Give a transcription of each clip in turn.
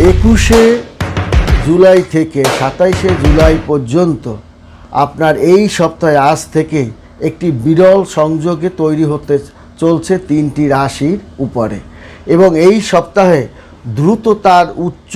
একুশে জুলাই থেকে সাতাইশে জুলাই পর্যন্ত আপনার এই সপ্তাহে আজ থেকে একটি বিরল সংযোগে তৈরি হতে চলছে তিনটি রাশির উপরে এবং এই সপ্তাহে দ্রুত তার উচ্চ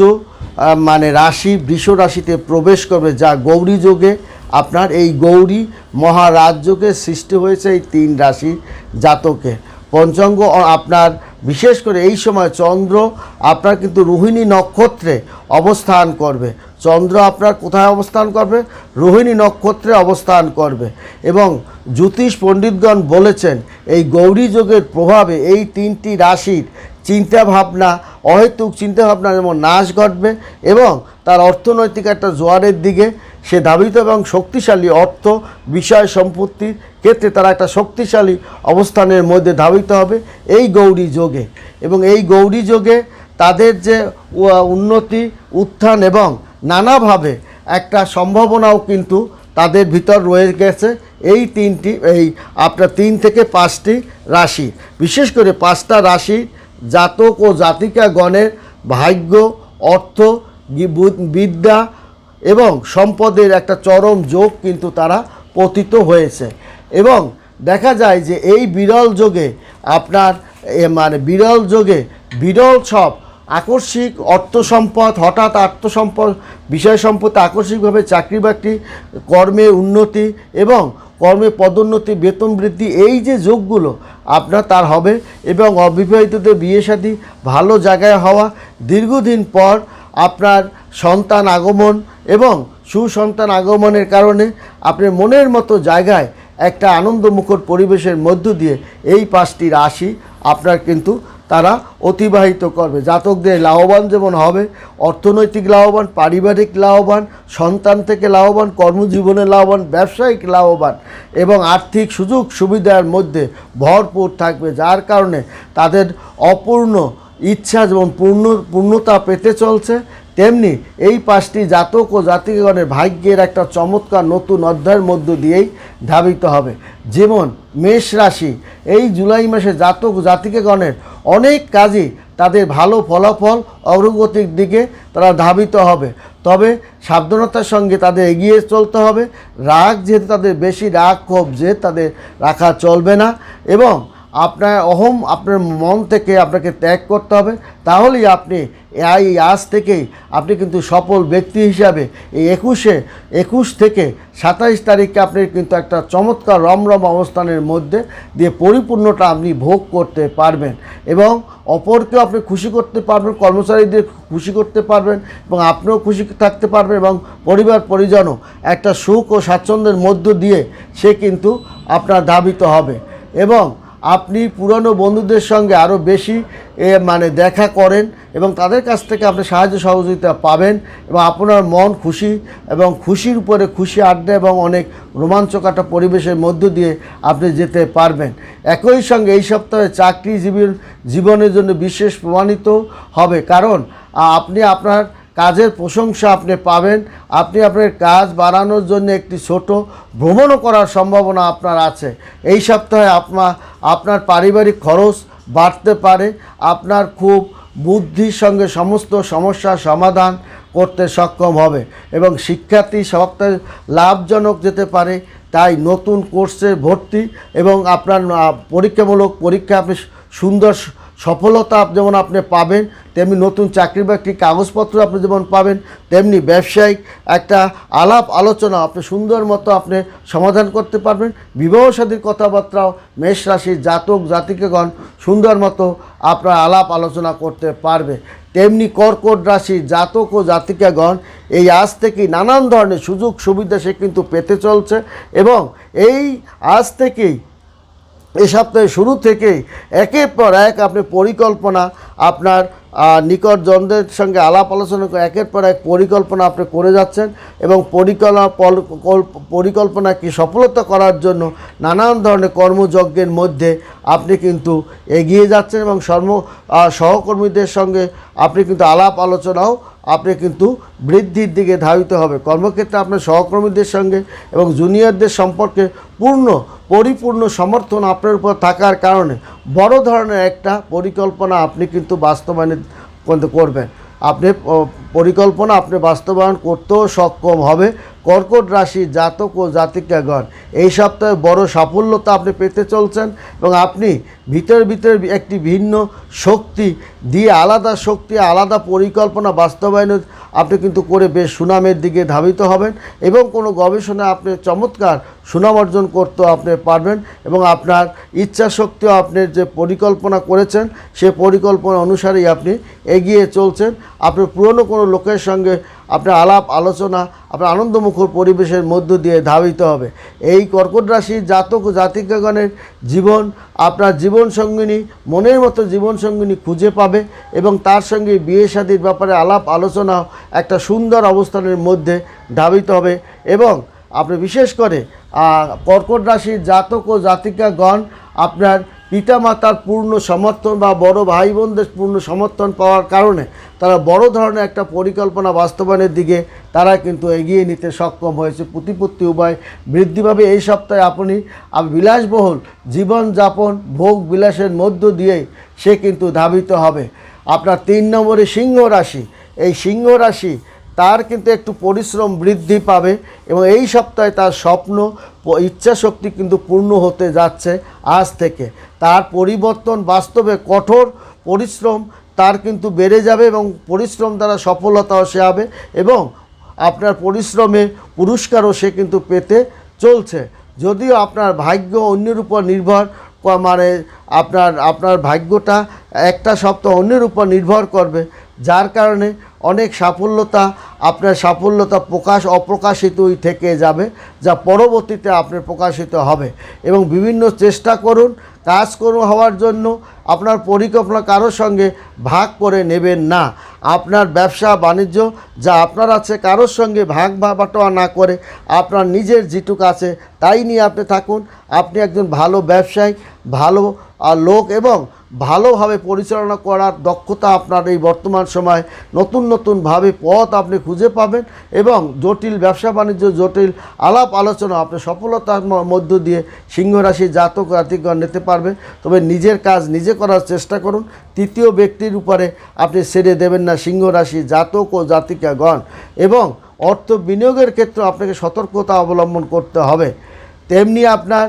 মানে রাশি, বৃষ রাশিতে প্রবেশ করবে যা গৌরী যোগে আপনার এই গৌরী মহারাজযোগে সৃষ্টি হয়েছে এই তিন রাশি জাতকে। পঞ্চাঙ্গ, আপনার বিশেষ করে এই সময় চন্দ্র আপনার কিন্তু রোহিণী নক্ষত্রে অবস্থান করবে। চন্দ্র আপনার কোথায় অবস্থান করবে? রোহিণী নক্ষত্রে অবস্থান করবে। এবং জ্যোতিষ পণ্ডিতগণ বলেছেন, এই গৌরী যোগের প্রভাবে এই তিনটি রাশির চিন্তা ভাবনা অহেতুক চিন্তা ভাবনা যেমন নাশ ঘটবে এবং তার অর্থনৈতিক একটা জোয়ারের দিকে সে ধাবিত এবং শক্তিশালী অর্থ, বিষয় সম্পত্তির ক্ষেত্রে তারা একটা শক্তিশালী অবস্থানের মধ্যে ধাবিত হবে এই গৌরী যোগে। এবং এই গৌরী যোগে তাদের যে উন্নতি, উত্থান এবং নানাভাবে একটা সম্ভাবনাও কিন্তু তাদের ভিতর রয়ে গেছে এই তিনটি, এই আপনার তিন থেকে পাঁচটি রাশি। বিশেষ করে পাঁচটা রাশি জাতক ও জাতিকাগণের ভাগ্য, অর্থ বিদ্যা এবং সম্পদের একটা চরম যোগ কিন্তু তারা পতিত হয়েছে। এবং দেখা যায় যে এই বিরল যোগে আপনার মানে বিরল যোগে বিরল সব আকস্মিক অর্থ সম্পদ হঠাৎ আত্মসম্পদ বিষয় সম্পদে আকস্মিকভাবে চাকরি বাকরি, কর্মে উন্নতি এবং কর্মে পদোন্নতি, বেতন বৃদ্ধি, এই যে যোগগুলো আপনার তার হবে এবং অবিবাহিতদের বিয়ে শাদী ভালো জায়গায় হওয়া, দীর্ঘদিন পর আপনার সন্তান আগমন এবং সুসন্তান আগমনের কারণে আপনার মনের মতো জায়গায় একটা আনন্দমুখর পরিবেশের মধ্য দিয়ে এই পাঁচটি রাশি আপনার কিন্তু তারা অতিবাহিত করবে। জাতকদের লাভবান যেমন হবে, অর্থনৈতিক লাভবান, পারিবারিক লাভবান, সন্তান থেকে লাভবান, কর্মজীবনে লাভবান, ব্যবসায়িক লাভবান এবং আর্থিক সুযোগ সুবিধার মধ্যে ভরপুর থাকবে, যার কারণে তাদের অপূর্ণ ইচ্ছা যেমন পূর্ণ, পূর্ণতা পেতে চলছে তেমনি এই পাঁচটি জাতক ও জাতিগণের ভাগ্যের একটা চমৎকার নতুন অধ্যায়ের মধ্য দিয়েই ধাবিত হবে। যেমন মেষ রাশি, এই জুলাই মাসে জাতক জাতিকেগণের অনেক কাজই তাদের ভালো ফলাফল, অগ্রগতির দিকে তারা ধাবিত হবে। তবে সাবধানতার সঙ্গে তাদের এগিয়ে চলতে হবে। রাগ যেহেতু তাদের বেশি, রাগ, ক্ষোভ যে তাদের রাখা চলবে না এবং আপনার অহম, আপনার মন থেকে আপনাকে ত্যাগ করতে হবে। তাহলেই আপনি এই আজ থেকেই আপনি কিন্তু সফল ব্যক্তি হিসাবে এই একুশে, একুশ থেকে সাতাইশ তারিখে আপনি কিন্তু একটা চমৎকার রমরম অবস্থানের মধ্যে দিয়ে পরিপূর্ণটা আপনি ভোগ করতে পারবেন এবং অপরকেও আপনি খুশি করতে পারবেন, কর্মচারীদের খুশি করতে পারবেন এবং আপনিও খুশি থাকতে পারবেন এবং পরিবার পরিজনও একটা সুখ ও স্বাচ্ছন্দ্যের মধ্য দিয়ে সে কিন্তু আপনার ধাবিত হবে এবং আপনি পুরনো বন্ধুদের সঙ্গে আরও বেশি মানে দেখা করেন এবং তাদের কাছ থেকে আপনি সাহায্য সহযোগিতা পাবেন এবং আপনার মন খুশি এবং খুশির উপরে খুশি আড্ডা এবং অনেক রোমাঞ্চক একটা পরিবেশের মধ্য দিয়ে আপনি যেতে পারবেন। একই সঙ্গে এই সপ্তাহে চাকরিজীবীর জীবনের জন্য বিশেষ প্রমাণিত হবে। কারণ আপনি আপনার কাজের প্রশংসা আপনি পাবেন। আপনি আপনার কাজ বাড়ানোর জন্য একটি ছোট ভ্রমণও করার সম্ভাবনা আপনার আছে। এই সপ্তাহে আপনার আপনার পারিবারিক খরচ বাড়তে পারে। আপনার খুব বুদ্ধির সঙ্গে সমস্ত সমস্যার সমাধান করতে সক্ষম হবে এবং শিক্ষার্থী সপ্তাহে লাভজনক যেতে পারে তাই নতুন কোর্সে ভর্তি এবং আপনার পরীক্ষামূলক পরীক্ষা আপনি সুন্দর সফলতা যেমন আপনি পাবেন, তেমনি নতুন চাকরি বাকরি কাগজপত্র আপনি যেমন পাবেন, তেমনি ব্যবসায়িক একটা আলাপ আলোচনা আপনি সুন্দর মতো আপনি সমাধান করতে পারবেন। বিবাহ সাদীর কথাবার্তাও মেষ রাশির জাতক, জাতিকাগণ সুন্দর মতো আপনার আলাপ আলোচনা করতে পারবে। তেমনি কর্কট রাশির জাতক ও জাতিকাগণ এই আজ থেকেই নানান ধরনের সুযোগ সুবিধা সে কিন্তু পেতে চলছে এবং এই আজ থেকেই এই সপ্তাহের শুরু থেকেই একের পর এক আপনি পরিকল্পনা আপনার নিকটজনদের সঙ্গে আলাপ আলোচনা করে একের পর এক পরিকল্পনা আপনি করে যাচ্ছেন এবং পরিকল্পনাকে সফলতা করার জন্য নানান ধরনের কর্মযজ্ঞের মধ্যে আপনি কিন্তু এগিয়ে যাচ্ছেন এবং সর্ব সহকর্মীদের সঙ্গে আপনি কিন্তু আলাপ আলোচনাও আপনি কিন্তু বৃদ্ধির দিকে ধাবিত হবে। কর্মক্ষেত্রে আপনার সহকর্মীদের সঙ্গে এবং জুনিয়রদের সম্পর্কে পূর্ণ, পরিপূর্ণ সমর্থন আপনার উপর থাকার কারণে বড় ধরনের একটা পরিকল্পনা আপনি কিন্তু বাস্তবায়নে করবেন। আপনি পরিকল্পনা আপনি বাস্তবায়ন করতেও সক্ষম হবে। কর্কট রাশি জাতক ও জাতিকাগণ, এই সপ্তাহে বড় সাফল্যতা আপনি পেতে চলছেন এবং আপনি ভিতরে ভিতরে একটি ভিন্ন শক্তি দিয়ে আলাদা শক্তি, আলাদা পরিকল্পনা বাস্তবায়নের আপনি কিন্তু করে বেশ সুনামের দিকে ধাবিত হবেন এবং কোনো গবেষণায় আপনি চমৎকার সুনাম অর্জন করতেও আপনি পারবেন এবং আপনার ইচ্ছা শক্তিও আপনি যে পরিকল্পনা করেছেন, সে পরিকল্পনা অনুসারেই আপনি এগিয়ে চলছেন। আপনি পুরনো কোনো লোকের সঙ্গে আপনার আলাপ, আলোচনা, আপনার আনন্দমুখর পরিবেশের মধ্য দিয়ে ধাবিত হবে। এই কর্কট রাশির জাতক ও জাতিকাগণের জীবন আপনার জীবন সঙ্গিনী মনের মতো জীবন সঙ্গিনী খুঁজে পাবে এবং তার সঙ্গে বিয়ে শাদির ব্যাপারে আলাপ আলোচনা একটা সুন্দর অবস্থানের মধ্যে ধাবিত হবে এবং আপনি বিশেষ করে কর্কট রাশির জাতক ও জাতিকাগণ আপনার পিতামাতার পূর্ণ সমর্থন বা বড় ভাই বোনদের পূর্ণ সমর্থন পাওয়ার কারণে তারা বড় ধরনের একটা পরিকল্পনা বাস্তবায়নের দিকে তারা কিন্তু এগিয়ে নিতে সক্ষম হয়েছে। প্রতিপত্তি উভয় বৃদ্ধি পাবে। এই সপ্তাহে আপনি আপ- বিলাসবহুল জীবনযাপন, ভোগ বিলাসের মধ্য দিয়ে সে কিন্তু ধাবিত হবে। আপনার তিন নম্বরে সিংহ রাশি। এই সিংহ রাশি তার কিন্তু একটু পরিশ্রম বৃদ্ধি পাবে এবং এই সপ্তাহে তার স্বপ্ন ইচ্ছা শক্তি কিন্তু পূর্ণ হতে যাচ্ছে আজ থেকে। তার পরিবর্তন বাস্তবে কঠোর, পরিশ্রম তার কিন্তু বেড়ে যাবে এবং পরিশ্রম দ্বারা সফলতাও সে হবে এবং আপনার পরিশ্রমে পুরস্কারও সে কিন্তু পেতে চলছে। যদিও আপনার ভাগ্য অন্যের উপর নির্ভর মানে আপনার আপনার ভাগ্যটা একটা সপ্তাহ অন্যের উপর নির্ভর করবে, যার কারণে অনেক সাফল্যতা আপনার সাফল্যতা প্রকাশ অপ্রকাশিতই থেকে যাবে, যা পরবর্তীতে আপনার প্রকাশিত হবে। এবং বিভিন্ন চেষ্টা করুন, কাজ করুন হওয়ার জন্য আপনার পরিকল্পনা কারোর সঙ্গে ভাগ করে নেবেন না। আপনার ব্যবসা বাণিজ্য যা আপনার আছে, কারোর সঙ্গে ভাগ বাটোয়া না করে আপনার নিজের যেটুক আছে, তাই নিয়ে আপনি থাকুন। আপনি একজন ভালো ব্যবসায়ী, ভালো লোক এবং ভালোভাবে পরিচালনা করার দক্ষতা আপনার এই বর্তমান সময় নতুন নতুনভাবে পথ আপনি খুঁজে পাবেন এবং জটিল ব্যবসা বাণিজ্য, জটিল আলাপ আলোচনা আপনি সফলতার মধ্য দিয়ে সিংহ রাশি জাতক জাতিগণ নিতে পারবে তবে নিজের কাজ নিজে করার চেষ্টা করুন। তৃতীয় ব্যক্তির উপরে আপনি ছেড়ে দেবেন না সিংহ রাশি জাতক ও জাতিকাগণ এবং অর্থ বিনিয়োগের ক্ষেত্রে আপনাকে সতর্কতা অবলম্বন করতে হবে। তেমনি আপনার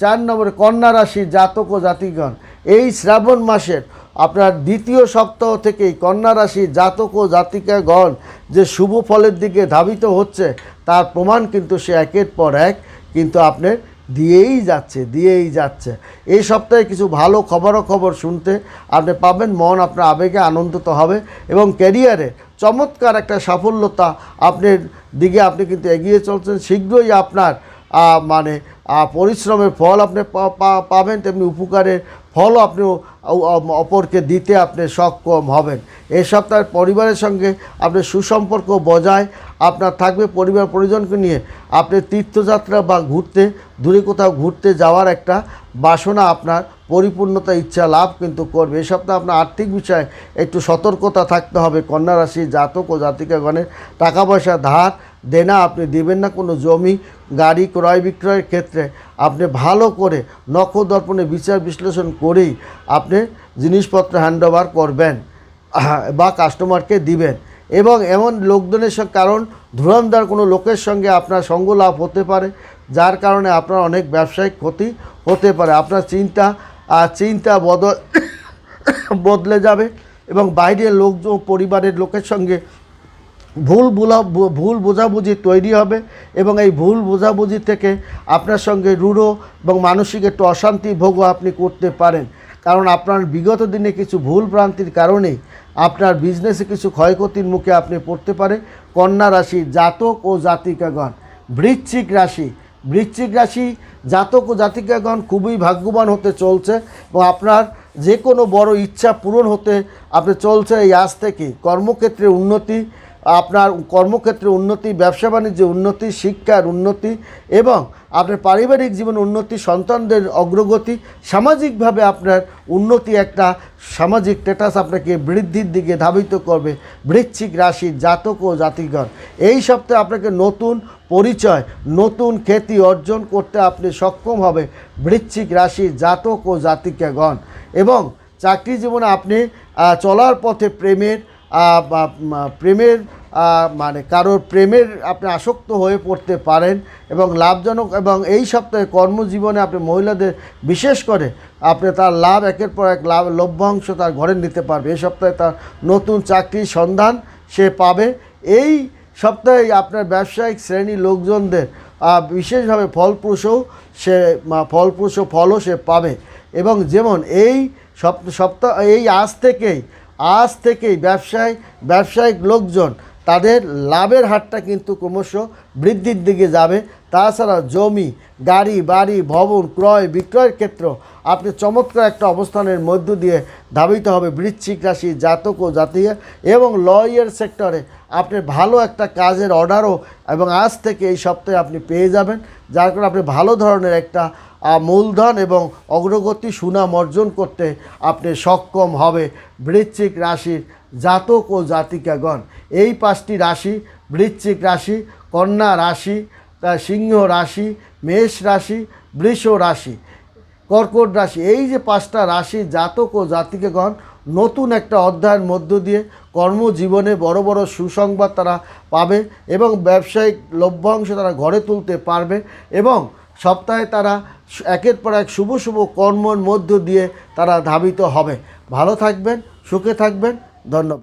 চার নম্বরে কন্যা রাশি জাতক ও জাতিগণ, এই শ্রাবণ মাসের আপনার দ্বিতীয় সপ্তাহ থেকেই কন্যা রাশি জাতক ও জাতিকাগণ যে শুভ ফলের দিকে ধাবিত হচ্ছে, তার প্রমাণ কিন্তু সে একের পর এক কিন্তু আপনার দিয়েই যাচ্ছে দিয়েই যাচ্ছে। এই সপ্তাহে কিছু ভালো খবরাখবর শুনতে আপনি পাবেন, মন আপনার আবেগে আনন্দিত হবে এবং ক্যারিয়ারে চমৎকার একটা সাফল্যতা আপনার দিকে আপনি কিন্তু এগিয়ে চলছেন। শীঘ্রই আপনার মানে পরিশ্রমের ফল আপনি পাবেন, তেমনি উপকারের ফলও আপনি ও- ও- অপরকে দিতে আপনি সক্ষম হবেন। এই সপ্তাহে পরিবারের সঙ্গে আপনি সুসম্পর্ক বজায়, আপনার থাকবে পরিবার পরিজনকে নিয়ে। আপনি তীর্থযাত্রা বা ঘুরতে, দূরে কোথাও ঘুরতে যাওয়ার একটা বাসনা আপনার পরিপূর্ণতা, ইচ্ছা লাভ কিন্তু করবে। এই সপ্তাহে আপনার আর্থিক বিষয়ে একটু সতর্কতা থাকতে হবে। কন্যা রাশি, জাতক ও জাতিকাগণের টাকা পয়সা ধার দেনা আপনি দিবেন না। কোনো জমি, গাড়ি, ক্রয় বিক্রয়ের ক্ষেত্রে আপনি ভালো করে নখ দর্পণে বিচার বিশ্লেষণ করেই আপনি জিনিসপত্র হ্যান্ডওভার করবেন বা কাস্টমারকে দিবেন। এবং এমন লোকজনের সঙ্গে কারণ, ধুরন্ধর কোনো লোকের সঙ্গে আপনার সঙ্গ লাভ হতে পারে, যার কারণে আপনার অনেক ব্যবসায়িক ক্ষতি হতে পারে। আপনার চিন্তা চিন্তা বদল বদলে যাবে এবং বাইরের লোকজন, পরিবারের লোকের সঙ্গে ভুল বুলা ভুল বোঝাবুঝি তৈরি হবে এবং এই ভুল বোঝাবুঝি থেকে আপনার সঙ্গে রূঢ় এবং মানসিক একটু অশান্তি ভোগও আপনি করতে পারেন। কারণ আপনার বিগত দিনে কিছু ভুল ভ্রান্তির কারণে আপনার বিজনেসে কিছু ক্ষয়ক্ষতির মুখে আপনি পড়তে পারে কন্যা রাশি জাতক ও জাতিকাগণ, বৃশ্চিক রাশি বৃশ্চিক রাশি জাতক ও জাতিকাগণ খুবই ভাগ্যবান হতে চলছে এবং আপনার যে কোনো বড় ইচ্ছা পূরণ হতে আপনি চলছে এই আজ থেকে। কর্মক্ষেত্রে উন্নতি আপনার কর্মক্ষেত্রে উন্নতি, ব্যবসা বাণিজ্যে উন্নতি, শিক্ষার উন্নতি এবং আপনার পারিবারিক জীবন উন্নতি, সন্তানদের অগ্রগতি, সামাজিকভাবে আপনার উন্নতি একটা সামাজিক স্ট্যাটাস আপনাকে বৃদ্ধির দিকে ধাবিত করবে। বৃশ্চিক রাশির জাতক ও জাতিগণ, এই সপ্তাহে আপনাকে নতুন পরিচয়, নতুন খ্যাতি অর্জন করতে আপনি সক্ষম হবে বৃশ্চিক রাশির জাতক ও জাতিকাগণ এবং চাকরি জীবনে আপনি চলার পথে প্রেমের প্রেমের মানে কারোর প্রেমের আপনি আসক্ত হয়ে পড়তে পারেন এবং লাভজনক এবং এই সপ্তাহে কর্মজীবনে আপনি মহিলাদের বিশেষ করে আপনি তার লাভ একের পর এক লাভ, লভ্যাংশ তার ঘরে নিতে পারবে। এই সপ্তাহে তার নতুন চাকরির সন্ধান সে পাবে। এই সপ্তাহে আপনার ব্যবসায়িক শ্রেণির লোকজনদের বিশেষভাবে ফলপ্রসূ সে ফলপ্রসূ ফলও সে পাবে। এবং যেমন এই সপ্তাহ, এই আজ থেকেই আজ থেকেই ব্যবসায়, ব্যবসায়িক লোকজন তাদের লাভের হারটা কিন্তু ক্রমশ বৃদ্ধির দিকে যাবে। তাছাড়া জমি, গাড়ি, বাড়ি, ভবন, ক্রয়, বিক্রয়ের ক্ষেত্র আপনি চমৎকার একটা অবস্থানের মধ্য দিয়ে ধাবিত হবে বৃশ্চিক রাশি জাতক ও জাতীয় এবং লয়ের সেক্টরে আপনি ভালো একটা কাজের অর্ডারও এবং আজ থেকে এই সপ্তাহে আপনি পেয়ে যাবেন। যার কারণে আপনি ভালো ধরনের একটা মূলধন এবং অগ্রগতি সুনাম অর্জন করতে আপনি সক্ষম হবে বৃশ্চিক রাশির জাতক ও জাতিকাগণ। এই পাঁচটি রাশি, বৃশ্চিক রাশি, কন্যা রাশি সিংহ রাশি, মেষ রাশি, বৃষ রাশি, কর্কট রাশি। এই যে পাঁচটা রাশি, জাতক ও জাতিকেগণ, নতুন একটা অধ্যায়ের মধ্য দিয়ে কর্মজীবনে বড় বড় সুসংবাদ তারা পাবে এবং ব্যবসায়িক লভ্যাংশ তারা ঘরে তুলতে পারবে এবং সপ্তাহে তারা একের পর এক শুভ শুভ কর্মর মধ্য দিয়ে তারা ধাবিত হবে। ভালো থাকবেন, সুখে থাকবেন, ধন্যবাদ।